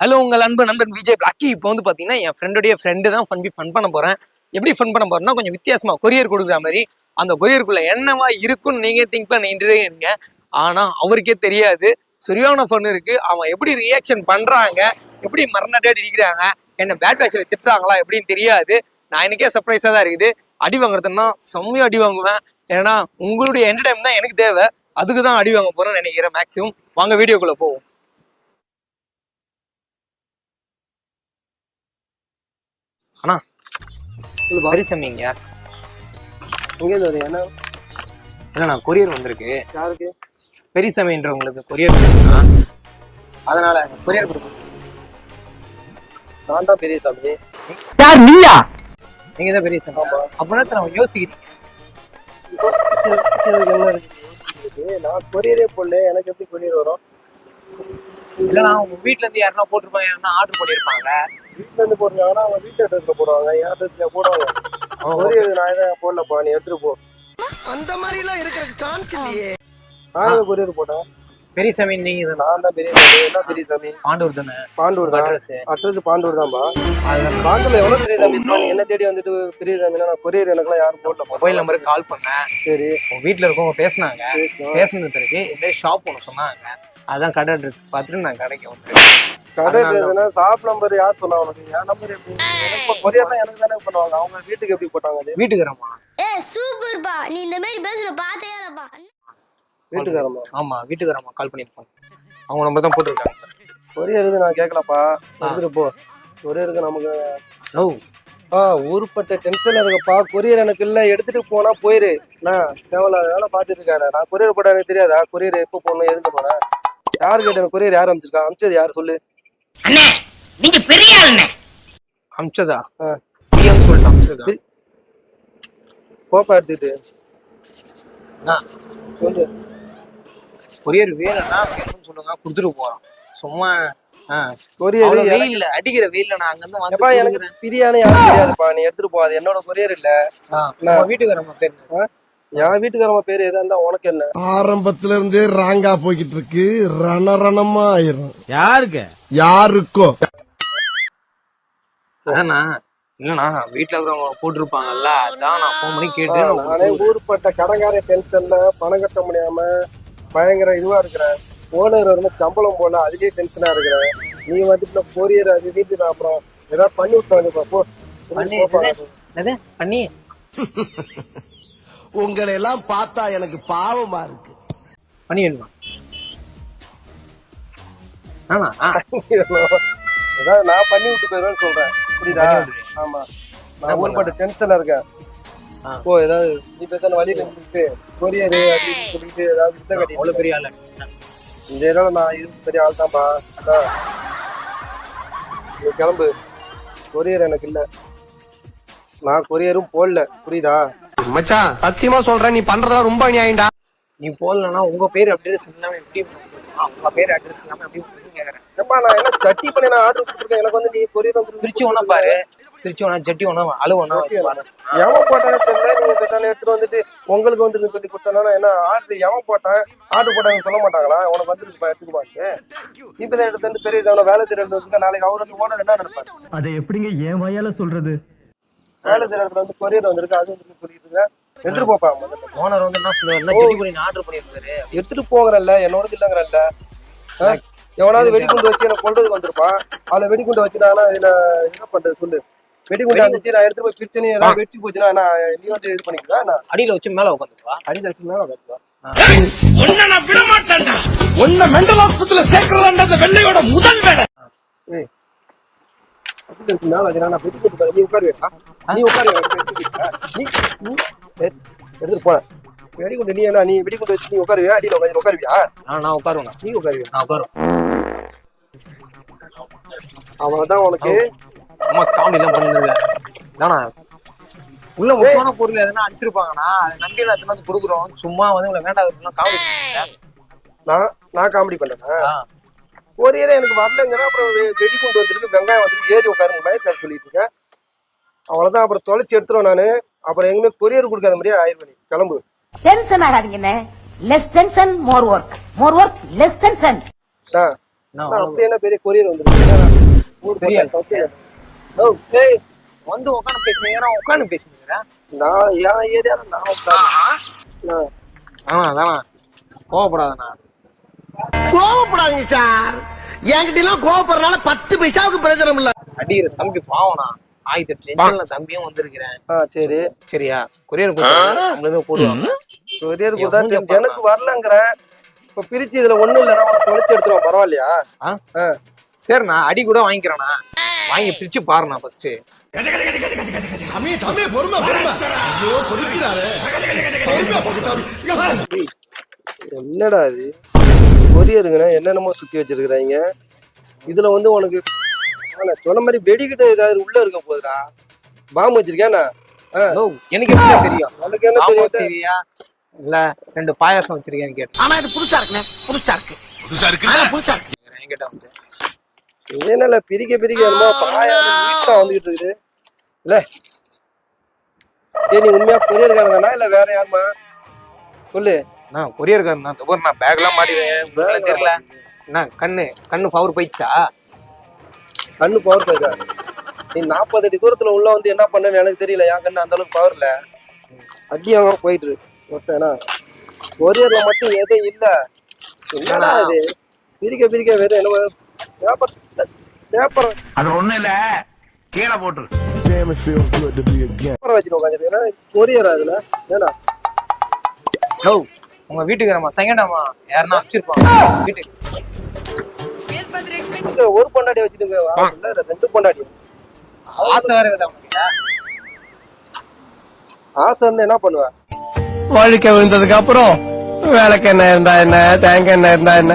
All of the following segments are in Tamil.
ஹலோ உங்கள் அன்பு நண்பன் விஜய் பிளாக்கி இப்போ வந்து பார்த்தீங்கன்னா என் ஃப்ரெண்டுடைய ஃப்ரெண்டு தான் ஃபன் ஃபன் பண்ண போகிறேன் எப்படி ஃபன் பண்ண போகிறேன்னா கொஞ்சம் வித்தியாசமாக கொரியர் கொடுக்குற மாதிரி. அந்த கொரியருக்குள்ள என்னவா இருக்குன்னு நீங்கள் திங்க் பண்ணிட்டு இருங்க. ஆனால் அவருக்கே தெரியாது. சரியான ஃபன் இருக்குது அவன் எப்படி ரியாக்ஷன் பண்ணுறாங்க எப்படி மரணட்டே அடிக்கிறாங்க என்ன பேட் பேசில திட்டுறாங்களா? எப்படின்னு தெரியாது. நான் எனக்கே சர்ப்ரைஸாக தான் இருக்குது. அடி வாங்குறதுன்னா செம்மையாக அடி வாங்குவேன். ஏன்னா உங்களுடைய என்டர்டைம் தான் எனக்கு தேவை. அதுக்கு தான் அடி வாங்க போகிறேன்னு நினைக்கிறேன் மேக்ஸிமம் வாங்க வீடியோக்குள்ளே போவோம். அண்ணா. பரிசமிங்க. இங்க இருந்து வருது என்ன இல்லைண்ணா கொரியர் வந்திருக்கு. யாருக்கு? பெரியசாமின்றவங்களுக்கு கொரியர் கொடுக்குறா அதனால கொரியர் கொடுக்கும் நான் தான் பெரிய சாமி. யார் நீயா? நீங்க தான் பெரியசாமி அப்படின்னா நம்ம யோசிக்கிறீங்க? என்ன இருக்குது நான் கொரியரே போடல. எனக்கு எப்படி கொரியர் வரும்? இல்லைண்ணா உங்க வீட்ல இருந்து யாருன்னா போட்டிருப்பாங்க யாருன்னா ஆர்டர் பண்ணியிருப்பாங்க வீட்டுல இருந்து போடுறாங்கன்னா அவங்க வீட்டு அட்ரஸ்ல போடுவாங்க. என் அட்ரஸ்ல போடுவாங்க கொரியர் நான் எதாவது போடலப்பா நீ எடுத்துட்டு போ. அந்த மாதிரி எல்லாம் இருக்கிற சான்ஸ் இல்லையே. நான் கொரியர் போட்டேன்? பெரியசாமி நீங்க தான் நான் தான் பெரிய சாமி என்ன பெரிய சாமி பாண்டூர் தானே? பாண்டூர் தான். அட்ரஸ். அட்ரஸ் பாண்டூர் தான்ப்பா அதுதான் பாண்டூர்ல எவ்வளவு பெரிய சாமி இருப்பா நீ என்ன தேடி வந்துட்டு பெரிய சாமினா நான் கொரியர் எனக்குலாம் யாரும் போடலப்பா மொபைல் நம்பருக்கு கால் பண்ணேன். சரி. உங்க வீட்ல இருக்கவங்க பேசுனாங்க. பேசுனது பிறகு இந்த ஷாப் ஒன்று சொன்னாங்க. அதான் கடை அட்ரஸ் பார்த்துட்டு நான் கடைக்கு வந்தேன் கடை அட்ரஸ்னா ஷாப் நம்பர் யார் சொன்னா உனக்கு? என் நம்பர் எப்படி? எனக்கு கொரியர்னா எனக்கு தானே பண்ணுவாங்க. அவங்க வீட்டுக்கு எப்படி போட்டாங்க வீட்டுக்காரம்மா. ஏ சூப்பர்ப்பா. நீ இந்த மாதிரி பேசுற பார்த்தே இல்லப்பா. வீட்டுக்காரமா ஆமா வீட்டுக்காரம்மா கால் பண்ணியிருப்பாங்க. அவங்க நம்பர் தான் போட்டிருக்காங்க. கொரியர் இருந்து நான் கேட்கலப்பா எடுத்துட்டு போ. கொரியருக்கு நமக்கு ஓ. ஆ ஊருப்பட்ட டென்ஷன்ல இருக்கப்பா. கொரியர் எனக்கு இல்ல. எடுத்துட்டு போனா போயிரு. நான் தேவையில்லாத வேலை பார்த்துட்டு இருக்காரு நான் கொரியர் போட்டா எனக்கு தெரியாதா? கொரியர் எப்போ போகணும் எதுக்கு போனேன் யாரு கேட்ட கொரியர் யார் அனுப்பிச்சிருக்கா அனுப்பிச்சது யார்? சொல்லு. அண்ணே நீங்க பெரிய ஆளுண்ணே. அமிச்சதா. பிரியான்னு சொல்லிட்டு அமிச்சிருக்கான் கோப்பா எடுத்துக்கிட்டு. சொல்லு. கொரியர் வேணும்னா வேணும்னு சொல்லுங்க கொடுத்துட்டு போறோம். சும்மா. கொரியர் வெயில்ல அடிக்கிற வெயில்ல நான் அங்க இருந்து எப்பா வந்து எனக்கு பிரியாணி யாரும் தெரியாதுப்பா. நீ எடுத்துட்டு போ அது என்னோட கொரியர் இல்ல. நம்ம வீட்டுக்காரம்மா பேர்? என் வீட்டுக்காரமா பேர் எதா இருந்தா உனக்கு என்ன? ஆரம்பத்துல இருந்தே ராங்கா போய்கிட்டு இருக்கு ரணரணமா ஆயிரும். யாருக்கு? யாருக்கோ? அதானா இல்லண்ணா வீட்டுல இருக்கிறவங்க போட்டிருப்பாங்கல்ல அதான் நான் ஃபோன் பண்ணி கேட்டு ஆ, நான் ஊருப்பட்ட கடங்கார டென்ஷன்ல பணம் கட்ட முடியாம பயங்கர இதுவா இருக்கிறேன். ஓனர் வந்து சம்பளம் போல அதுலயே டென்ஷனா இருக்கிறேன். நீ வந்துட்டு கொரியர் அது இதுட்டு நான் அப்புறம் ஏதாவது பண்ணி விட்டாங்க போ பண்ணி. உங்களை எல்லாம் பார்த்தா எனக்கு பாவமா இருக்கு. பண்ணி வேணுமா? ஆனா ஏதாவது நான் பண்ணி விட்டு போயிருவேன்னு சொல்றேன். புரியுதா. ஆமா. நான் ஊருப்பட்ட டென்ஷன்ல இருக்கேன். போ ஏதாவது நீ பேசான வழியில நின்றுட்டு கொரியர் அது சொல்லிட்டு ஏதாவது அவ்வளவு கட்டி பெரிய ஆளு? இந்த இடம் நான் இது பெரிய ஆள் தான்ப்பா. நீ கிளம்பு. கொரியர் எனக்கு இல்ல. நான் கொரியரும் போடல. புரியுதா? மச்சான் சத்தியமா சொல்றேன் நீ பண்றதா ரொம்ப அநியாயம்டா. நீ போடலன்னா உங்க பேர் அட்ரஸ் இல்லாம எப்படி உங்க பேர் அட்ரஸ் இல்லாம எப்படி கேக்குறேன். எப்பா நான் என்ன சட்டி பண்ணி நான் ஆர்டர் கொடுத்துருக்கேன்? எனக்கு வந்து நீ கொரியர் வந்து திருச்சி ஒண்ணா பாரு. திருச்சி ஒண்ணா ஜட்டி ஒண்ணா அழு ஒண்ணா எவன் போட்டானே தெரியல. நீங்க பேசான எடுத்துட்டு வந்துட்டு உங்களுக்கு வந்துருன்னு சொல்லி கொடுத்தானா என்ன ஆர்டர் எவன் போட்டான்? ஆர்டர் போட்டாங்க சொல்ல மாட்டாங்களா? உனக்கு வந்துருக்குப்பா எடுத்துக்குவாங்க இப்ப தான் எடுத்து வந்து பெரிய வேலை செய்யற இடத்துல வந்து நாளைக்கு அவர் வந்து ஓனர் என்ன நினைப்பாரு? அதை எப்படிங்க என் வாயால சொல்றது? வேலை செய்யற இடத்துல வந்து கொரியர் வந்திருக்கு அது வந்து சொல்லிட்டு இருக்கேன் எடுத்துட்டு போப்பா. ஓனர் வந்து என்ன பண்ணி ஆர்டர் பண்ணியிருக்காரு. எடுத்துட்டு போங்கிறல்ல என்னோடது இல்லைங்கிறல்ல. ஆ? எவனாவது வெடிகுண்டு வச்சு எனக்கு கொள்றதுக்கு வந்திருப்பான். அதுல வெடிகுண்டு வச்சு நான் இதுல என்ன பண்றது சொல்லு. வெடிகுண்டு வந்துச்சு நான் எடுத்துட்டு போய் பிரிச்சு நீ ஏதாவது வெடிச்சு போச்சுன்னா நான் நீ வந்து இது பண்ணிக்குவா நான் அடியில வச்சு மேல உட்காந்துருவா அடி கழிச்சு மேல வைப்பா உன்னை நான் விட மாட்டேன்டா. உன்னை மெண்டல் ஹாஸ்பிட்டல சேர்க்கிறதா அந்த வெள்ளையோட முதல் வேலை. மேல வச்சு நான் பாரு. நீ உட்காருவேடா நீ உட்காருவே நீ நீ எடுத்துட்டு போன வெடிகுண்டு நீ என்ன நீ வெடிகுண்டு வச்சு நீ உட்காருவியா? அடியில உட்காந்து உட்காருவியா? நான் உட்காருவேன். நீ உட்காருவியா? நான் உட்காரும் அவ்வளவுதான் உனக்கு. அம்மா காமெடி எல்லாம் பண்ணுங்க தானா உள்ள முக்கியமான பொருள் எதுனா அனுப்பிச்சிருப்பாங்கண்ணா அதை நம்பி நான் வந்து கொடுக்குறோம்? சும்மா வந்து உங்களை வேண்டாம் காமெடி நான் நான் காமெடி பண்ணேனா? கொரியரே எனக்கு வரலங்கிற அப்புறம் வெ- வெடிகுண்டு வந்திருக்கு வெங்காயம் வந்திருக்கு ஏறி உட்காருங்க பயக்கார சொல்லிட்டு இருக்கேன். அவ்வளவுதான். அப்புறம் தொலைச்சி எடுத்துருவேன் நானு. அப்புறம் எங்குமே கொரியர் கொடுக்காத மாதிரியே ஆயிரம் கிளம்பு. Tension ஆகாதீங்கண்ணே less tension more work more work less tension ஆ நான் நான் அப்படி என்ன பெரிய கொரியர் வந்துருக்கு வந்து உட்காந்து பேசுனீங்க உட்காந்து பேசுனீங்க நான் என் ஏரியால நான் நான் ஆமா அதானா கோவப்படாதண்ணா கோவப்படாதீங்க சார். என்கிட்ட எல்லாம் கோவப்படுறதுனால பத்து பைசாவுக்கு பிரயோஜனம் இல்ல. அடிக்கிற தம்பி பாவனா ஆயிரத்தி டென்ஷன்ல தம்பியும் வந்திருக்கிறேன். ஆ சரி. சரியா? கொரியர் கொடுத்தா சம்பளமே போடுவாங்க. கொரியர் கொடுத்தா. எனக்கு வரலங்கிறேன் இப்ப பிரிச்சு இதுல ஒண்ணும் இல்லைன்னா உனக்கு தொலைச்சு எடுத்துருவோம். பரவாயில்லையா. சரிண்ணா அடி கூட வாங்கிக்கிறேண்ணா. வாங்கி பிரிச்சு பாருண்ணா ஃபர்ஸ்ட் என்னடா இது? கொரியருங்கண்ணா என்னென்னமோ சுத்தி வச்சிருக்கிறாங்க. இதுல வந்து உனக்கு நான் சொன்ன மாதிரி வெடிக்கிட்ட ஏதாவது உள்ள இருக்க போகுதுடா பாம்பு வச்சிருக்கேண்ணா ஓ எனக்கு தெரியும்? உனக்கு என்ன தெரியும் சரியா இல்ல ரெண்டு பாயாசம் வச்சிருக்கேன்னு கேட்டேன். ஆனா இது புதுசா இருக்குண்ணே. புதுசா இருக்கு. புதுசா இருக்கு புதுசா இருக்கு. என்கிட்ட வந்து. இது என்னல பிரிக்க பிரிக்க என்னமோ பாயா நீட்டா வந்துகிட்டு இருக்குது. இல்ல. ஏய் நீ உண்மையா கொரியர்காரன் தானா? இல்ல வேற யாருமா சொல்லு. நான் கொரியர்காரன் தான். நான் பேக்லாம் மாட்டிடுவேன் தெரியல. என்ன கண்ணு கண்ணு பவர் போயிடுச்சா? கண்ணு பவர் போய்தா நீ நாற்பது அடி தூரத்துல உள்ள வந்து என்ன பண்ணன்னு எனக்கு தெரியல. என் கண்ணு அந்த அளவுக்கு பவர்ல அடி அவங்க போயிட்டு ஒருத்தனா கொரியர்ல மட்டும் எதுவும் இல்ல. என்னடா இது? பிரிக்க பிரிக்க வெறும் என்ன பேப்பர் பேப்பர் அது ஒண்ணு இல்ல. கீழே போட்டுரு. பேப்பர் வச்சுட்டு உட்காந்துருக்கேன் கொரியர் அதுல ஏன்னா உங்க வீட்டுக்காரம்மா செகண்டாமா யாருன்னா வச்சிருப்பாங்க வீட்டுக்கு. ஒரு பொண்டாட்டி வச்சுட்டுங்க ரெண்டு பொண்டாட்டி ஆசை வேற ஆசை இருந்தா என்ன பண்ணுவ? வாழ்க்கை விழுந்ததுக்கு அப்புறம் வேலைக்கு என்ன இருந்தா என்ன தேங்க என்ன இருந்தா என்ன?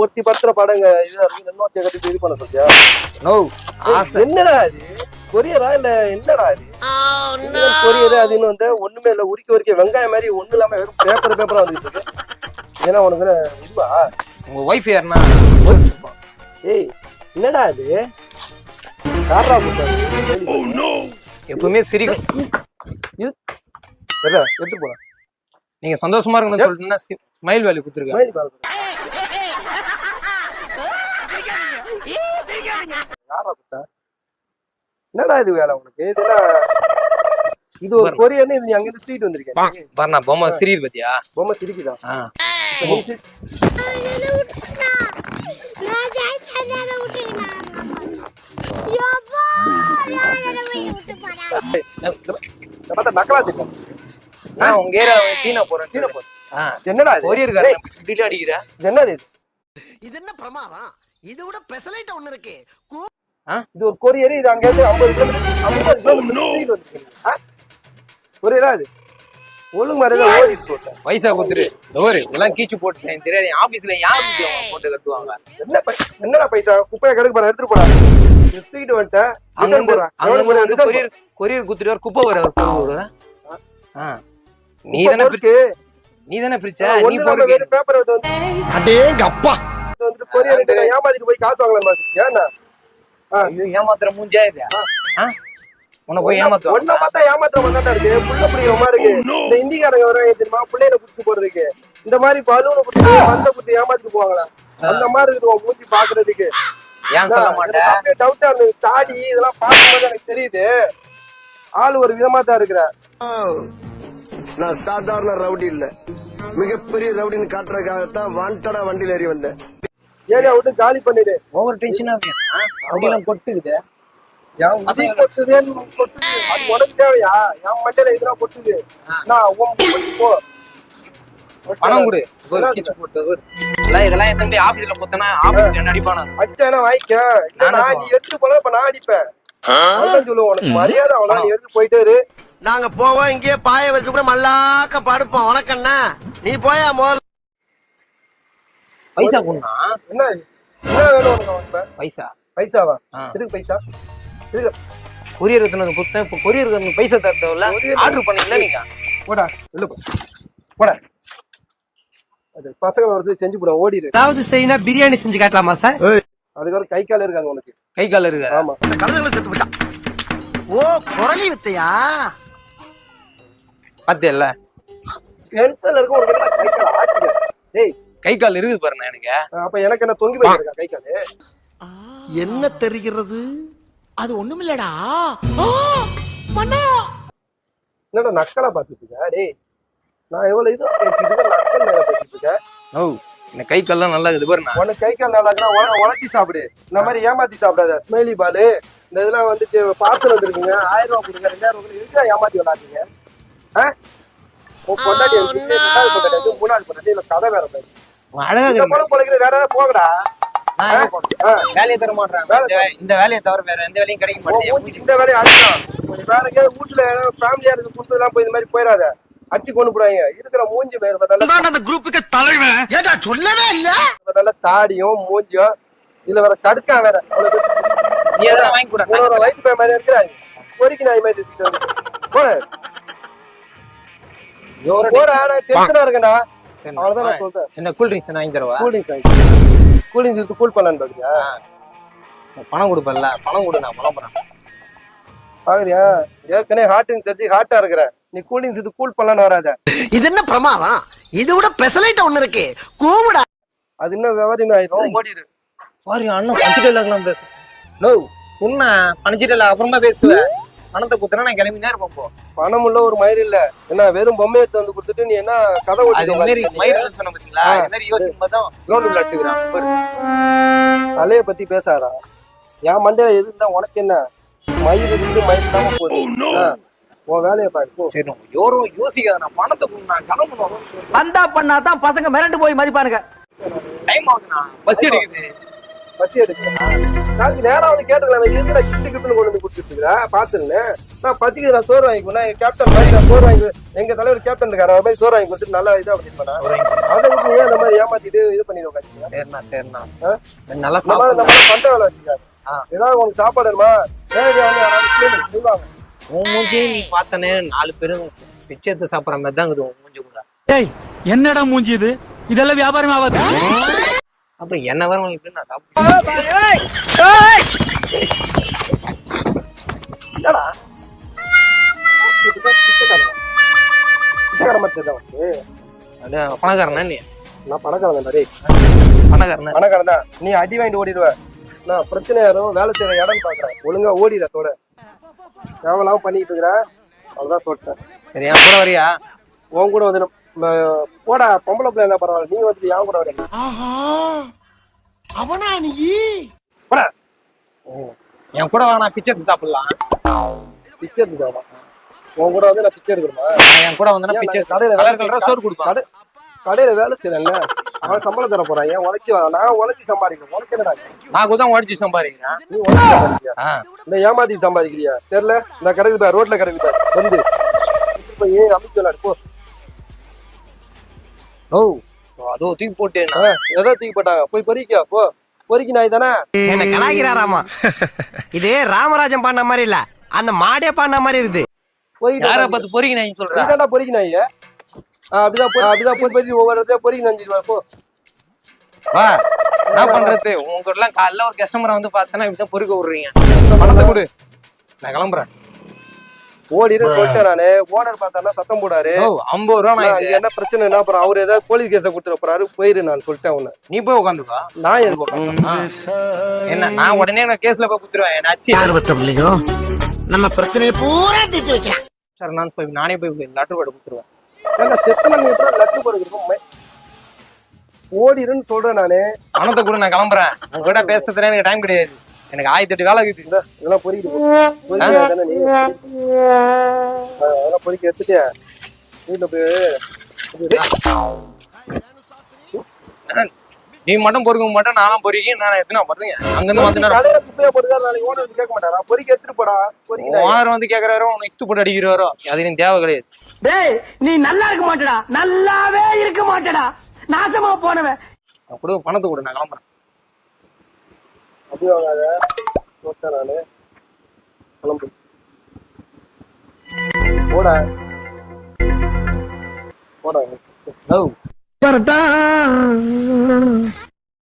ஒருத்தி படத்துல படங்க. இதா கட்டி இது பண்ண சொல்றியா? நோ என்னடா இது? கொரியரா இல்ல என்னடா இது? கொரியர் அதுன்னு வந்து ஒண்ணுமே இல்ல. உரிக்க உரிக்க வெங்காயம் மாதிரி ஒண்ணு இல்லாம வெறும் பேப்பர் பேப்பரா வந்துட்டு இருக்கு. ஏன்னா உனக்கு இதுவா உங்க ஒய்ஃப் யாருன்னா. ஏய் என்னடா இது? யாரா கொடுத்தாரு எப்பவுமே சிரிக்கும். இது தெரியல எடுத்து போறேன் நீங்க சந்தோஷமா இருக்குன்னு சொல்லிட்டுன்னா ஸ்மைல் வேல்யூ கொடுத்துருக்கேன் யாரா கொடுத்தா என்னடா இது வேலை உனக்கு? இது என்ன? இது ஒரு கொரியர்னு இது நீ அங்கிருந்து தூக்கிட்டு வந்திருக்கேன் பாருண்ணா பொம்மை சிரியுது பாத்தியா? பொம்மை சிரிக்குதா? என்னடா இது? அடிக்கிற என்னது இது இது என்ன பிரமாதம் இது விட பெசலைட்ட ஒண்ணு இருக்கு இது ஒரு கொரியர் இது அங்க இருந்து ஐம்பது கிலோமீட்டர் ஐம்பது கிலோமீட்டர் கொரியரா இது ஒழுங்கு மாதிரி தான் ஓடி சொல்லிட்டேன் பைசா கொடுத்துரு டோரு இதெல்லாம் கீச்சு போட்டு தெரியாது. என் ஆபீஸ்ல யார் போட்டு கட்டுவாங்க. என்ன என்னடா பைசா? குப்பையை கடுக்கு போற எடுத்துட்டு போடா. எடுத்துக்கிட்டு வந்துட்டேன் கொரியர் கொரியர் கொடுத்துட்டு வர குப்பை வர ஆ. நீ தானே பொறுக்கு. நீ தானே பிரிச்ச நீ paper எடுத்து வந்து அடேங்க அப்பா! வந்துட்டு கொரியர் ஏமாத்திட்டு போய் காசு வாங்கலாம் என்ன? ஐயோ ஏமாத்துற மூஞ்சா இது? ஆ? உன்னை போய் ஏமாத்துவா ஒன்ன பார்த்தா ஏமாத்திர மாதிரி இருக்கு. புள்ள பிடிக்கிற மாதிரி இருக்கு. இந்த இந்திக்காரங்க வராங்க தெரியுமா? பிள்ளைகளை புடிச்சு போறதுக்கு. இந்த மாதிரி பலூனை குடுத்து மந்த குடுத்து ஏமாத்திட்டு போவாங்களா? அந்த மாதிரி இருக்குது உன் மூஞ்சி பாக்குறதுக்கு. ஏன் சொல்ல மாட்டேன் டவுட்டா இருக்கு தாடி இதெல்லாம் பார்க்கும்போது எனக்கு தெரியுது. ஆள் ஒரு விதமா தான் இருக்கிற நான் சாதாரண ரவுடி இல்ல. மிகப்பெரிய ரவுடின்னு காட்டுறதுக்காகத்தான் வாண்டடா வண்டியில ஏறி வந்தேன். ஏரியா விட்டு காலி பண்ணிடு. ஓவர் டென்ஷனா அப்படிலாம் கொட்டுக்குது என் முடி கொட்டுதேன்னு கொட்டுது அது உனக்கு தேவையா? என் மண்டையில இதெல்லாம் கொட்டுது. நான் போ. பணம் கொடு. ஒரு கீச்சு போட்டு ஒரு எல்லாம் இதெல்லாம் என் தம்பி ஆபீஸ்ல கொத்தனா ஆபீஸ்ல என்ன அடிப்பானா? அடிச்சானா வாங்கிக்க இல்ல நான் நீ எடுத்து இப்ப நான் அடிப்பேன். அதான் சொல்லுவேன் உனக்கு மரியாதை அவ்வளவு நீ எடுத்து போயிட்டே இரு. நாங்க போவோம் இங்கேயே பாய வச்சு கூட மல்லாக்க படுப்போம். உனக்கண்ணா நீ போயா முதல்ல பைசா கொண்டா என்ன என்ன வேணும் உனக்கு பைசா. பைசாவா. எதுக்கு பைசா? எதுக்கு கொரியர் எத்தனை கொடுத்தேன். இப்போ கொரியர் பைசா தரல ஆர்டர் பண்ணீங்களா நீங்க போடா போ போடா. அது பசங்க வரது செஞ்சு போட ஓடிடு ஏதாவது செய்யினா பிரியாணி செஞ்சு காட்டலாமா சார்? அதுக்கப்புறம் கை கால் இருக்காது உனக்கு. கை கால இருக்கு? ஆமா. கழுதுகளை செத்து போயிட்டான் ஓ குரலி வித்தையா? பாத்தியல்ல? டென்ஷன்ல இருக்க உனக்கு டேய். கை கால் இருக்குது பாருண்ணா எனக்கு. அப்ப எனக்கு என்ன தொங்கி போயிருக்கா கை காலு? என்ன தெரிகிறது? அது ஒண்ணுமில்லடா. என்னடா நக்கலா பாத்துட்டு இருக்க? டேய் நான் எவ்வளவு இதுவா பேசிட்டு இருக்கேன் நக்கல் மேல பேசிட்டு இருக்கேன் ஓ இந்த கை கால்லாம் நல்லா இருக்குது பாருண்ணா உனக்கு கை கால் நல்லா இருக்குன்னா உலர்த்தி சாப்பிடு. இந்த மாதிரி ஏமாத்தி சாப்பிடாத ஸ்மெயிலி பாலு. இந்த இதெல்லாம் வந்துட்டு பார்சல் வந்திருக்குங்க. ஆயிரம் ரூபாய் கொடுங்க ரெண்டாயிரம் ரூபாய் இருக்கா ஏமாத்தி விளாடுறீங்க? ஆ? பொண்டாட்டி ரெண்டாவது பொண்டாட்டி மூணாவது பொண்டாட்டி? இல்ல கதை வேற மாதிரி அழகா இந்த இருக்குது. படம் பொழைக்கிறது வேற ஏதாவது போகடா வேலையை தர மாட்டாங்க இந்த வேலையை தவிர வேற எந்த வேலையும் கிடைக்க மாட்டேங்குது இந்த வேலையை அடிக்கலாம் கொஞ்சம் வேற எங்கேயாவது வீட்டுல ஃபேமிலியா இருக்கு கொடுத்ததெல்லாம் போய் இந்த மாதிரி போயிடாத. அடிச்சு கொண்டு போடுவாங்க இருக்கிற மூஞ்சி பேர் நல்ல அந்த குரூப்புக்கு தலைவன். ஏடா சொல்லவே இல்ல? நல்ல தாடியும் மூஞ்சியும் இதுல வேற கடுக்கா வேற. நீ எதாவது வாங்கி கூட வயசு பையன் மாதிரி இருக்கிறாரு. பொறுக்கி நாய் மாதிரி எடுத்துட்டு வந்து. போட. போட நான் டென்ஷனா இருக்கேன்டா. அவ்வளவுதான் நான் சொல்றேன். என்ன கூல் ட்ரிங்க்ஸ் வாங்கி தரவா? கூல் ட்ரிங்க்ஸ் வாங்கி கூல் ட்ரிங்க்ஸ் எடுத்து கூல் பண்ணலான்னு பாக்குறியா? பணம் கொடுப்பல்ல பணம் கொடு நான் புலம்புறேன். பாக்குறியா? ஏற்கனவே ஹார்ட் ட்ரிங்க்ஸ் அடிச்சு ஹார்ட்டா இருக்கிறேன் நீ கூல் ட்ரிங்க்ஸ் எடுத்து கூல் பண்ணலான்னு வராத. இது என்ன பிரமாதம்? இது விட பெசலைட்ட ஒண்ணு இருக்கு. கூவுடா. அது இன்னும் விவரமே ஆயிரும்? ஓடிடு. சாரி அண்ணன் பஞ்சிட்டலாம் பேசு. நோ உன்ன பணிச்சிட்டல அப்புறமா பேசுவேன். பணத்தை குத்துனா நான் கிளம்பினே இருப்பேன் போ. பணம் உள்ள ஒரு மயிர் இல்ல. என்ன வெறும் பொம்மை எடுத்து வந்து கொடுத்துட்டு நீ என்ன கதை ஓட்டி மாரி மயிரில் சொன்ன பாத்தீங்களா இது மாதிரி யோசிக்கும் போது தான் உள்ள அட்டுக்கிறான். தலைய பத்தி பேசாரா என் மண்டையில எது இருந்தா உனக்கு என்ன? மயிர் இருந்து மயிர் இல்லாம போகுது. ஆ, உன் வேலையை பாரு போ. சரி யோரும் யோசிக்காத நான் பணத்தை கொடு நான் கிளம்பணும். வந்தா பண்ணா தான் பசங்க மிரண்டு போய் மதிப்பானுங்க. டைம் ஆகுதுண்ணா. பஸ் எடுக்குது பசி எடுக்கலாம் நாளைக்கு நேரா வந்து கேட்டுக்கலாம் எதுக்கு கிஃப்ட் கிஃப்ட்னு கொண்டு வந்து கொடுத்துட்டு இருக்கா பாத்துருங்க நான் பசிக்குது நான் சோறு வாங்கி நான் கேப்டன் மாதிரி நான் சோறு வாங்கி எங்க தலைவர் கேப்டன் இருக்காரு அவர் மாதிரி சோறு வாங்கி கொடுத்துட்டு நல்லா இதா பண்ணிருப்பேன் அதை விட்டு ஏன் இந்த மாதிரி ஏமாத்திட்டு இது கட்சிங்க சரிண்ணா சரிண்ணா? நல்லா மாதிரி இந்த மாதிரி பண்ட வேலை வச்சுக்காரு. ஏதாவது உங்களுக்கு சாப்பாடு வேணுமா? நேரடியா வந்து யாராவது கேளு, செய்வாங்க உன் மூஞ்சி நீ பார்த்தனே நாலு பேரும் பிச்சை எடுத்து சாப்பிட்ற மாதிரி தான் இருக்குது உன் மூஞ்சி கூட. ஏய் என்னடா மூஞ்சி இது? இதெல்லாம் வியாபாரம் ஆகாது. அப்புறம் என்ன வரும் இப்படி நான் சாப்பிட்டு என்னடா? இதுதான் பிச்சைக்காரன். பிச்சைக்காரன் மாதிரி தெரியல உனக்கு அது பணக்காரனா நீ? நான் பணக்காரன் டேய். பணக்காரனா? பணக்காரன் தான். நீ அடி வாங்கிட்டு ஓடிடுவ. நான் பிரச்சனை யாரும் வேலை செய்யற இடம் பாக்குறேன். ஒழுங்கா ஓடிட தோட. தேவலாம் பண்ணிட்டு இருக்கிற அவ்வளவுதான் சொல்லிட்டேன். சரி என் கூட வரியா? உன் கூட வந்து நம்ம போடா பொம்பளை பிள்ளை இருந்தா பரவாயில்ல. நீ வந்து என் கூட வரீங்க அவனா நீ? என் கூட வா நான் பிச்சை எடுத்து சாப்பிடலாம். பிச்சை எடுத்து சாப்பிடலாம். உன் கூட வந்து நான் பிச்சை எடுக்கணுமா? நான் என் கூட வந்தா பிச்சை கடையில வேலை கலரா சோறு கொடுப்பான். கடை கடையில வேலை செய்யறேன்ல அவன் சம்பளம் தர போறான். ஏன் உழைச்சி வா- நான் உழைச்சி சம்பாதிக்கணும். உனக்கு என்னடா நான் கூட உடச்சு சம்பாதிக்கிறேன். நீ உழைச்சி சம்பாதிக்கிறியா? இந்த ஏமாத்தி சம்பாதிக்கிறியா? தெரியல? இந்த கிடக்குது பாரு ரோட்ல கிடக்குது பாரு. வந்து. போய் அமைச்சு விளையாடு போ. ஓ. அதோ தூக்கி போட்டு ஆ, எதோ தூக்கி போட்டாங்க போய் பொறிக்கா போ. பொறிக்கி நாய் தானே? என்ன கலாய்க்கிறாராமா? இது ராமராஜன் பாடின மாதிரி இல்ல அந்த மாடே பாடின மாதிரி இருக்குது. யார. பார்த்து பொறுக்கி நான் சொல்றேன் நீதான்டா பொறிக்கி நாய் அப்படிதான் அப்படிதான் போய் பொறி ஒவ்வொரு பொறிக்கி போ. வா என்ன பண்றது? உங்க எல்லாம் காலைல ஒரு கஸ்டமரை வந்து பார்த்தனா இப்படி பொறுக்க விடுறீங்க. பணத்தை கொடு. நான் கிளம்புறேன். ஓடிரு சொல்லிட்டேன் நானு. ஓனர் பார்த்தானா சத்தம் போடாரு. ஐம்பது ரூபா நான். என்ன பிரச்சனைனா அப்புறம் அவர் ஏதாவது போலீஸ் கேஸ கொடுத்துட போறாரு போயிரு நான் சொல்லிட்டேன் உன்னை. நீ போய் உட்காந்துக்கோ நான் எதுக்கு உட்கார்ந்தேன்? என்ன நான் உடனே நான் கேஸ்ல போய் குத்துருவேன் என்ன அச்சு பிள்ளையோ நம்ம பிரச்சனையை பூரா தீர்த்து வைக்கலாம். சார் நான் போய் நானே போய் லெட்டர் போட குத்துருவேன். ஏன்டா செத்தன நீ எப்படி லட்டு போடுறதுக்கும் ஓடிருன்னு சொல்றேன் நானு. பணத்தை கூட நான் கிளம்புறேன். உங்க கூட பேசுறதுல எனக்கு டைம் கிடையாது. எனக்கு ஆயிரத்தி எட்டு வேலை இருக்குது. இந்த இதெல்லாம் பொறிக்கிட்டு அதெல்லாம் பொறிக்க எடுத்துட்டியா வீட்டுல போய் நீ மட்டும் பொறுக்க மாட்டேன் நானும் பொறுக்கி நான் எத்தனை வருதுங்க அங்கிருந்து வந்து கடையில குப்பையா போட்டுக்காரு நாளைக்கு ஓனர் வந்து கேட்க மாட்டாரா? பொறிக்க எடுத்துட்டு போடா. பொறிக்க ஓனர் வந்து கேக்குறாரோ உனக்கு இஷ்டு போட்டு அடிக்கிறாரோ அது எனக்கு தேவை கிடையாது. டேய் நீ நல்லா இருக்க மாட்டடா. நல்லாவே இருக்க மாட்டடா. நாசமா போனவன். கொடு பணத்தை கொடு நான் கிளம்புறேன். அது வாங்காத போட்டேன் நானு. கிளம்பு. போட. போட. கரெக்டா